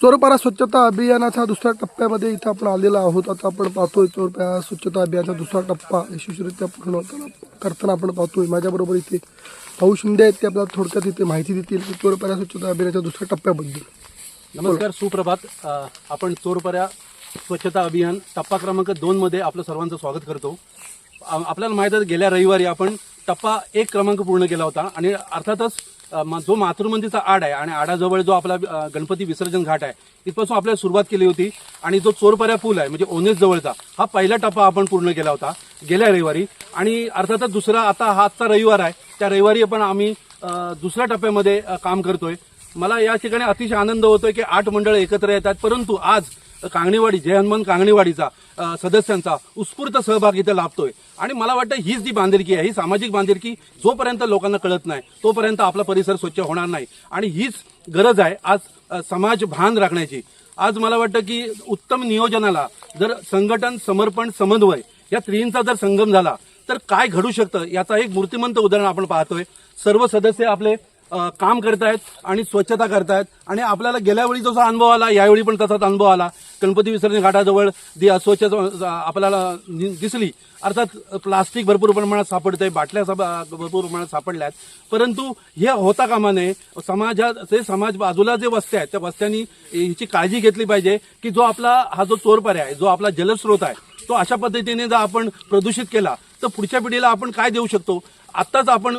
चोरपारा स्वच्छता अभियानाच्या दुसऱ्या टप्प्यामध्ये इथं आपण आलेलो आहोत. आता आपण पाहतोय चोरपारा स्वच्छता अभियानाचा दुसरा टप्पा यशस्वीरित्या पूर्ण करताना आपण पाहतोय. माझ्याबरोबर इथे भाऊ शिंदे आहेत ते आपल्याला थोडक्यात इथे माहिती देतील की चोरपारा स्वच्छता अभियानाच्या दुसऱ्या टप्प्याबद्दल. नमस्कार सुप्रभात. आपण चोरपऱ्या स्वच्छता अभियान टप्पा क्रमांक दोनमध्ये आपलं सर्वांचं स्वागत करतो. आपल्याला माहीत आहे गेल्या रविवारी आपण टप्पा एक क्रमांक पूर्ण केला होता आणि अर्थातच जो मातृमंदीचा आड आहे आणि आडाजवळ जो आपला गणपती विसर्जन घाट आहे इथपासून आपल्याला सुरुवात केली होती आणि जो चोरपऱ्या पूल आहे म्हणजे ओनेस जवळचा हा पहिला टप्पा आपण पूर्ण केला होता गेल्या रविवारी. आणि अर्थातच दुसरा आता हा आजचा रविवार आहे त्या रविवारी पण आम्ही दुसऱ्या टप्प्यामध्ये काम करतोय. मला या ठिकाणी अतिशय आनंद होतोय की आठ मंडळ एकत्र येतात परंतु आज कांगणेवाडी जय हनुमान कांगणेवाडीचा सदस्यांचा उत्स्फूर्त सहभाग इथं लाभतोय. आणि मला वाटतं हीच जी बांधिलकी आहे ही सामाजिक बांधिलकी जोपर्यंत लोकांना कळत नाही तोपर्यंत आपला परिसर स्वच्छ होणार नाही. आणि हीच गरज आहे आज समाज भान राखण्याची. आज मला वाटतं की उत्तम नियोजनाला जर संघटन समर्पण समन्वय या त्रिंचा जर संगम झाला तर काय घडू शकतं याचा एक मूर्तिमंत उदाहरण आपण पाहतोय. सर्व सदस्य आपले काम करतायत आणि स्वच्छता करतायत. आणि आपल्याला गेल्या वेळी जसा अनुभव आला यावेळी पण तसाच अनुभव आला. गणपती विसर्जन घाटाजवळ जी अस्वच्छ आपल्याला नि- दिसली अर्थात प्लास्टिक भरपूर प्रमाणात सापडतंय बाटल्या साप- भरपूर प्रमाणात सापडल्या आहेत परंतु हे होता कामा नये. समाजात ते समाज बाजूला जे वस्त्या आहेत त्या वस्त्यांनी हिची काळजी घेतली पाहिजे की जो आपला हा जो चोरपर्याय आहे जो आपला जलस्रोत आहे तो अशा पद्धतीने जर आपण प्रदूषित केला तर पुढच्या पिढीला आपण काय देऊ शकतो? आत्ताच आपण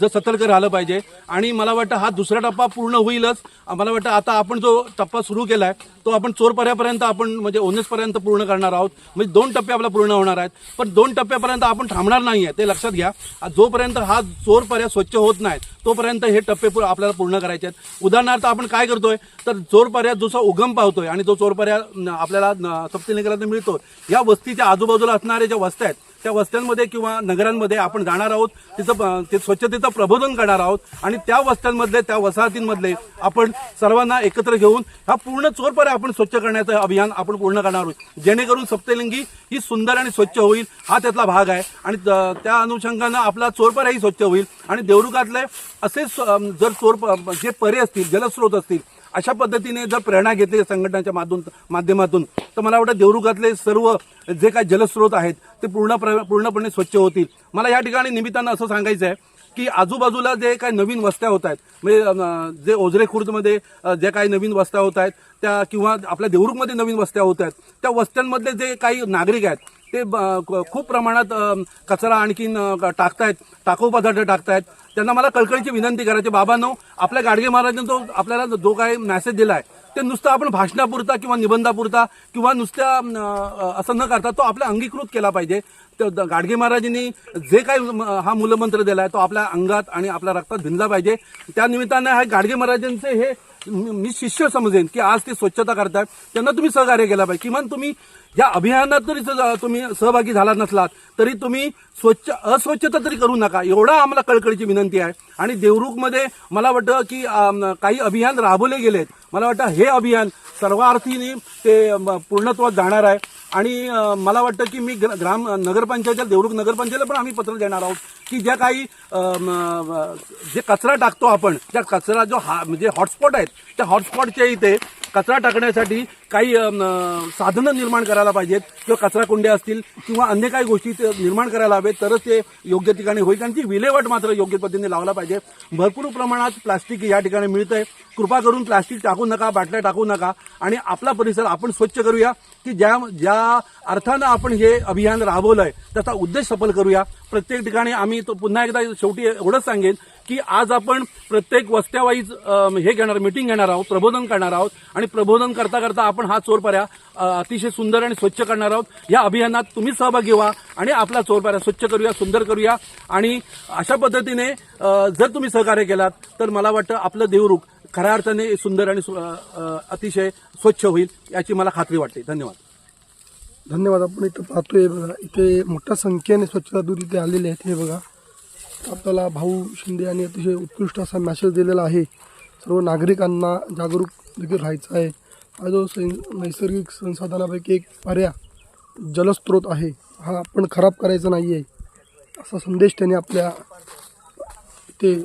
जर सतर्क राहिलं पाहिजे. आणि मला वाटतं हा दुसरा टप्पा पूर्ण होईलच. मला वाटतं आता आपण जो टप्पा सुरू केलाय तो आपण चोरपर्यापर्यंत आपण म्हणजे ओनेसपर्यंत पूर्ण करणार आहोत. म्हणजे दोन टप्पे आपला पूर्ण होणार आहेत. पण दोन टप्प्यापर्यंत आपण थांबणार नाही आहे ते लक्षात घ्या. जोपर्यंत हा चोरपर्या स्वच्छ होत नाही तोपर्यंत हे टप्पे आपल्याला पूर्ण करायचे आहेत. उदाहरणार्थ आपण काय करतोय तर चोरपर्या जसा उगम पावतोय आणि तो चोरपर्या आपल्याला न- मिळतो या वस्तीच्या आजूबाजूला असणाऱ्या ज्या वस्त्या आहेत त्या वस्त्यांमध्ये किंवा नगरांमध्ये आपण जाणार आहोत तिथं ते स्वच्छतेचं प्रबोधन करणार आहोत आणि त्या वस्त्यांमधले त्या वसाहतींमधले आपण सर्वांना एकत्र घेऊन हा पूर्ण चोरपर्या आपण स्वच्छ करण्याचं अभियान आपण पूर्ण करणार आहोत. जेणेकरून सप्तलिंगी ही सुंदर आणि स्वच्छ होईल हा त्यातला भाग आहे. आणि त्या अनुषंगानं आपला चोरपऱ्याही स्वच्छ होईल. आणि देवरुखातले असे जर चोर जे परे असतील जलस्रोत असतील अशा पद्धतीने जर प्रेरणा घेतली संघटनाच्या माध्यम माध्यमातून तर मला वाटतं देवरुगातले सर्व जे काही जलस्रोत आहेत ते पूर्ण पूर्णपणे स्वच्छ होतील. मला या ठिकाणी निमित्तानं असं सांगायचं आहे की आजूबाजूला जे काही नवीन वस्त्या होत आहेत म्हणजे जे ओझरे खुर्दमध्ये जे काही नवीन वस्त्या होत आहेत त्या किंवा आपल्या देवरुखमध्ये नवीन वस्त्या होत आहेत त्या वस्त्यांमधले जे काही नागरिक आहेत ते ब- खूप प्रमाणात कचरा आणखीन टाकतायत टाकाऊ पदार्थ टाकतायत. त्यांना मला कळकळीची विनंती करायची. बाबांनो आपल्या गाडगे महाराजांनी जो आपल्याला जो काही मेसेज दिलाय ते नुसतं आपण भाषणापुरता किंवा निबंधापुरता किंवा नुसत्या असं न करता तो आपल्या अंगीकृत केला पाहिजे. तर द- गाडगे महाराजांनी जे काही म- हा मूलमंत्र दिला आहे तो आपल्या अंगात आणि आपल्या रक्तात भिनला पाहिजे. त्या निमित्तानं हे गाडगे महाराजांचे हे मी शिष्य समजेन की आज ते स्वच्छता करतायत. त्यांना तुम्ही सहकार्य केला पाहिजे. किमान तुम्ही या अभियानात जरी स- तुम्ही सहभागी झाला नसलात तरी तुम्ही स्वच्छ अस्वच्छता तरी करू नका. एवढा आम्हाला कळकळीची विनंती आहे. आणि देवरुखमध्ये मला वाटतं की काही अभियान राबवले गेलेत. मला वाटतं हे अभियान सर्वार्थीने ते पूर्णत्वात जाणार आहे. आणि मला वाटतं की मी ग्र- ग्राम नगरपंचायत देवरुख नगरपंचायतला पण आम्ही पत्र देणार आहोत. की ज्या काही जे कचरा टाकतो आपण त्या कचरा जो हा म्हणजे हॉटस्पॉट आहेत त्या हॉटस्पॉटच्या इथे कचरा टाकण्यासाठी काही साधनं निर्माण करायला पाहिजेत किंवा कचरा कुंड्या असतील किंवा अन्य काही गोष्टी ते निर्माण करायला हवेत तरच ते योग्य ठिकाणी होईल. त्यांची विल्हेवाट मात्र योग्य पद्धतीने लावला पाहिजे. भरपूर प्रमाणात प्लास्टिक या ठिकाणी मिळतंय. कृपा करून प्लास्टिक टाकू नका बाटल्या टाकू नका. आणि आपला परिसर आपण स्वच्छ करूया की ज्या ज्या अर्थानं आपण हे अभियान राबवलंय. त्याचा उद्देश सफल करूया. प्रत्येक ठिकाणी आम्ही तो पुन्हा एकदा शेवटी एवढंच सांगेन की आज आपण प्रत्येक वस्त्यावाईज हे घेणार मिटिंग घेणार आहोत प्रबोधन करणार आहोत आणि प्रबोधन करता करता आपण हा चोरपाऱ्या अतिशय सुंदर आणि स्वच्छ करणार आहोत. या अभियानात तुम्ही सहभागी व्हा आणि आपला चोरपाऱ्या स्वच्छ करूया सुंदर करूया आणि अशा पद्धतीने जर तुम्ही सहकार्य केलात तर मला वाटतं आपलं देवरूख खऱ्या अर्थाने सुंदर आणि अतिशय स्वच्छ होईल याची मला खात्री वाटते. धन्यवाद. धन्यवाद. आपण इथं पाहतोय बघा. इथे मोठ्या संख्येने स्वच्छता दूध इथे आलेले आहेत हे बघा. आपल्याला भाऊ शिंदे यांनी अतिशय उत्कृष्ट असा मॅसेज दिलेला आहे. सर्व नागरिकांना जागरूक देखील राहायचं आहे. हा जो सं- नैसर्गिक संसाधनापैकी एक पर्या जलस्रोत आहे. हा आपण खराब करायचा नाही आहे असा संदेश त्यांनी आपल्या ते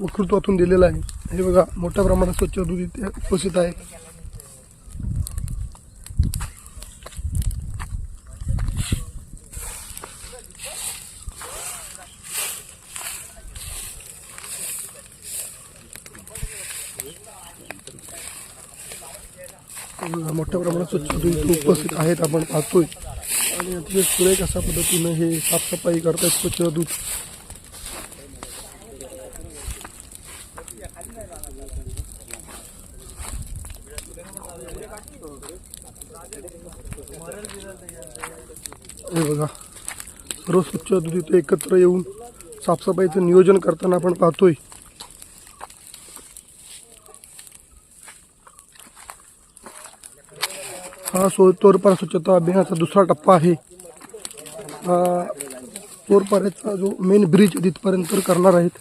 वक्तृत्वातून दिलेला आहे. हे बघा मोठ्या प्रमाणात स्वच्छ दूध इथे उपस्थित आहे. मोठ्या प्रमाणात स्वच्छ उपस्थित आहेत. आपण पाहतोय. आणि अतिशय सुरेख अशा पद्धतीनं हे साफसफाई करतायत स्वच्छ दूध. हे बघा. सर्व स्वच्छ दूध इथे एकत्र येऊन साफसफाईचं नियोजन करताना आपण पाहतोय. हा सो तोरपारा स्वच्छता अभियानाचा दुसरा टप्पा आहे. तोरपाऱ्याचा जो मेन ब्रिज तिथपर्यंत करणार आहेत.